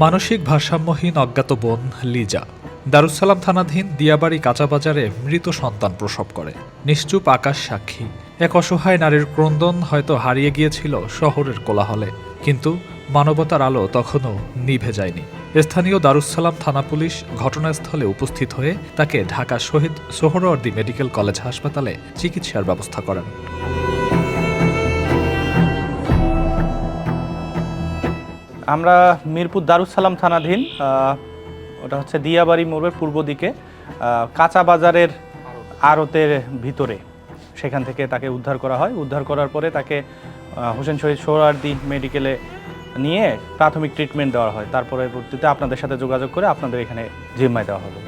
মানসিক ভারসাম্যহীন অজ্ঞাত বোন লিজা। দারুসালাম থানাধীন দিয়াবাড়ি কাঁচাবাজারে মৃত সন্তান প্রসব করে। নিশ্চুপ আকাশ সাক্ষী। এক অসহায় নারীর ক্রন্দন হয়তো হারিয়ে গিয়েছিল শহরের কোলাহলে। কিন্তু মানবতার আলো তখনও নিভে যায়নি। স্থানীয় দারুসালাম থানা পুলিশ ঘটনাস্থলে উপস্থিত হয়ে তাকে ঢাকা শহীদ সোহরওয়ার্দী মেডিকেল কলেজ হাসপাতালে চিকিৎসার ব্যবস্থা করেন। আমরা মিরপুর দারুসালাম থানাধীন ওটা হচ্ছে দিয়াবাড়ি মোড়ের পূর্ব দিকে কাঁচা বাজারের আড়তের ভিতরে। সেখান থেকে তাকে উদ্ধার করা হয়। উদ্ধার করার পরে তাকে হোসেন শহীদ সোহরার্দি মেডিকেলে নিয়ে প্রাথমিক ট্রিটমেন্ট দেওয়া হয়। তারপরে পরবর্তীতে আপনাদের সাথে যোগাযোগ করে আপনাদের এখানে জিম্মায় দেওয়া হবে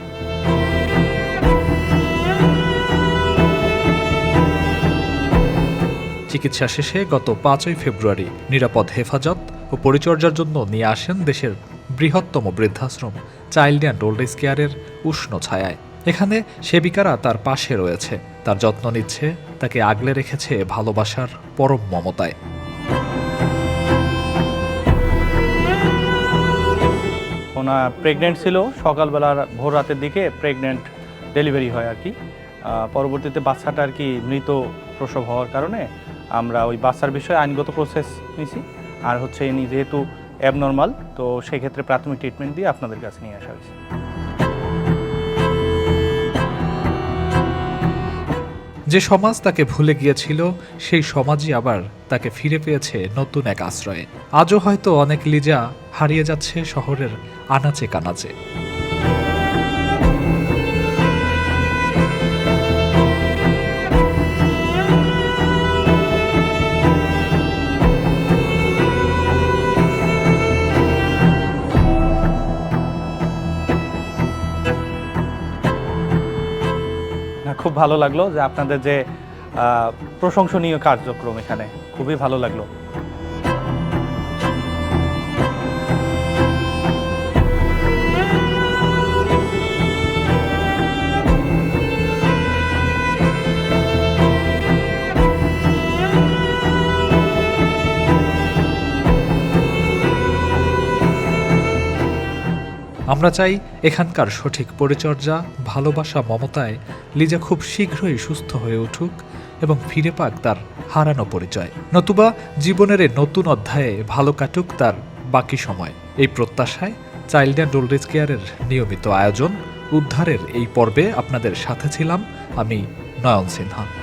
চিকিৎসা শেষে গত পাঁচই ফেব্রুয়ারি নিরাপদ হেফাজত ও পরিচর্যার জন্য নিয়ে আসেন দেশের বৃহত্তম বৃদ্ধাশ্রম, চাইল্ড অ্যান্ড ওল্ড এজ কেয়ারের উষ্ণ ছায়ায়। এখানে সেবিকারা তার পাশে রয়েছে। তার যত্ন নিচ্ছে, তাকে আগলে রেখেছে ভালোবাসার পরম মমতায়। ওনার প্রেগনেন্ট ছিল, সকালবেলার ভোর রাতের দিকে প্রেগনেন্ট ডেলিভারি হয় আর কি। পরবর্তীতে বাচ্চাটা আর কি মৃত প্রসব হওয়ার কারণে আমরা ওই বাচ্চার বিষয়ে আইনগত প্রসেস নিছি। আর হচ্ছে ইনি যেহেতু অ্যাবনর্মাল তো সেক্ষেত্রে প্রাথমিক ট্রিটমেন্ট দিয়ে আপনাদের কাছে নিয়ে আসা হয়েছে। যে সমাজ তাকে ভুলে গিয়েছিল, সেই সমাজই আবার তাকে ফিরে পেয়েছে নতুন এক আশ্রয়ে। আজও হয়তো অনেক লিজা হারিয়ে যাচ্ছে শহরের আনাচে কানাচে। খুব ভালো লাগল যে আপনাদের যে প্রশংসনীয় কার্যক্রম এখানে খুবই ভালো লাগল। আমরা চাই এখানকার সঠিক পরিচর্যা, ভালোবাসা, মমতায় লিজা খুব শীঘ্রই সুস্থ হয়ে উঠুক এবং ফিরে পাক তার হারানো পরিচয়। নতুবা জীবনের নতুন অধ্যায়ে ভালো কাটুক তার বাকি সময়। এই প্রত্যাশায় চাইল্ড অ্যান্ড ওল্ড এজ কেয়ারের নিয়মিত আয়োজন, উদ্ধারের এই পর্বে আপনাদের সাথে ছিলাম আমি নয়ন সিনহা।